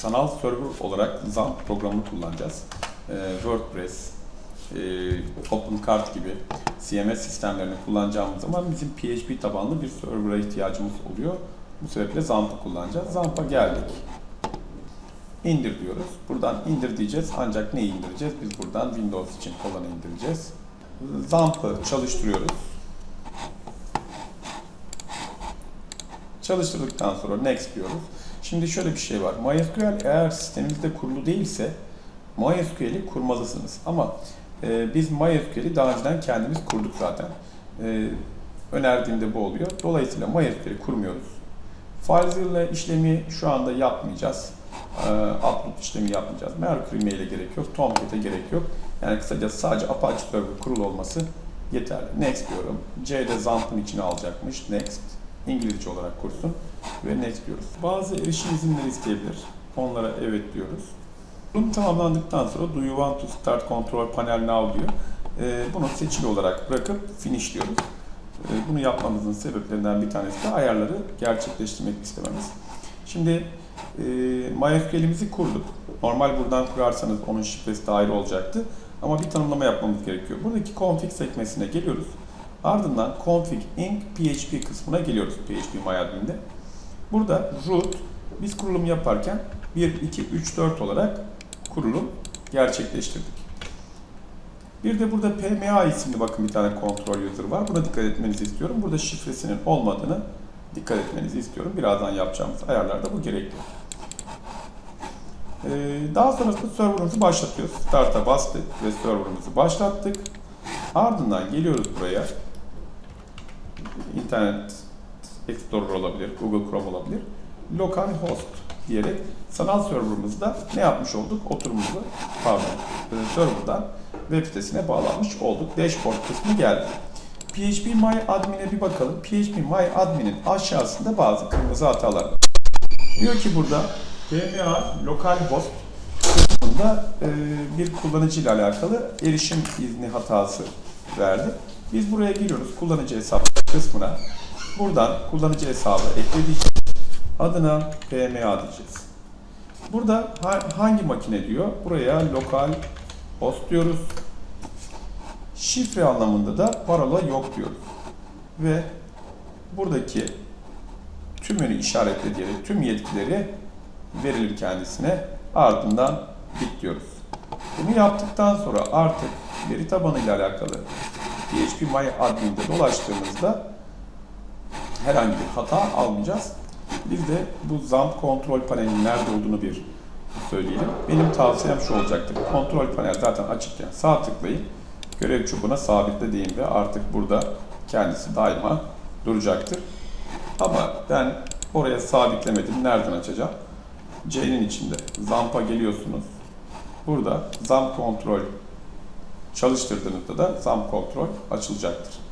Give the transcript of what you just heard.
sanal server olarak ZAMP programını kullanacağız. Ee, WordPress, e, OpenCart gibi CMS sistemlerini kullanacağımız zaman bizim PHP tabanlı bir server'a ihtiyacımız oluyor. Bu sebeple ZAMP'ı kullanacağız. ZAMP'a geldik. İndir diyoruz. Buradan indir diyeceğiz. Ancak neyi indireceğiz? Biz buradan Windows için olanı indireceğiz. ZAMP'ı çalıştırıyoruz. Çalıştırdıktan sonra next diyoruz. Şimdi şöyle bir şey var. MySQL eğer sisteminizde kurulu değilse MySQL'i kurmalısınız. Ama e, biz MySQL'i daha önceden kendimiz kurduk zaten. E, önerdiğimde bu oluyor. Dolayısıyla MySQL'i kurmuyoruz. FileZilla işlemi şu anda yapmayacağız. E, upload işlemi yapmayacağız. Mercury Mail'e gerek yok. Tomcat'e gerek yok. Yani kısacası sadece Apache Server kurulu olması yeterli. Next diyorum. C'de ZAMP'ın içine alacakmış. Next. İngilizce olarak kursun ve next diyoruz. Bazı erişim izinleri isteyebilir. Onlara evet diyoruz. Bunu tamamlandıktan sonra do you want to start control panel now diyor. Ee, bunu seçili olarak bırakıp finish diyoruz. Ee, bunu yapmamızın sebeplerinden bir tanesi de ayarları gerçekleştirmek istememiz. Şimdi e, MySQL'imizi kurduk. Normal buradan kurarsanız onun şifresi de ayrı olacaktı. Ama bir tanımlama yapmamız gerekiyor. Buradaki config sekmesine geliyoruz. Ardından config inc php kısmına geliyoruz php myadmin'de. Burada root biz kurulum yaparken 1, 2, 3, 4 olarak kurulum gerçekleştirdik. Bir de burada PMA isimli bakın bir tane kontrol user var. Buna dikkat etmenizi istiyorum. Burada şifresinin olmadığını dikkat etmenizi istiyorum. Birazdan yapacağımız ayarlarda bu gerekli. Ee, daha sonrasında server'ımızı başlatıyoruz. Start'a bastık ve server'ımızı başlattık. Ardından geliyoruz buraya. İnternet Explorer olabilir, Google Chrome olabilir. Localhost diyerek sanal server'ımızda ne yapmış olduk? Oturumuzu, pardon, e, server'dan web sitesine bağlanmış olduk. Dashboard kısmı geldi. PHP My Admin'e bir bakalım. PHP My Admin'in aşağısında bazı kırmızı hatalar var. Diyor ki burada PMA localhost kısmında e, bir kullanıcı ile alakalı erişim izni hatası verdi. Biz buraya giriyoruz kullanıcı hesabı kısmına. Buradan kullanıcı hesabı eklediği adına PMA diyeceğiz. Burada ha- hangi makine diyor? Buraya lokal host diyoruz. Şifre anlamında da parola yok diyoruz. Ve buradaki tümünü işaretle diyerek tüm yetkileri verilir kendisine. Ardından bit diyoruz. Bunu yaptıktan sonra artık veri tabanı ile alakalı PHP MyAdmin'de dolaştığımızda herhangi bir hata almayacağız. Biz de bu ZAMP kontrol panelinin nerede olduğunu bir söyleyelim. Benim tavsiyem şu olacaktır. Kontrol panel zaten açıkken sağ tıklayın. Görev çubuğuna sabitlediğimde artık burada kendisi daima duracaktır. Ama ben oraya sabitlemedim. Nereden açacağım? C'nin içinde ZAMP'a geliyorsunuz. Burada ZAMP kontrol çalıştırdığınızda da ZAMP kontrol açılacaktır.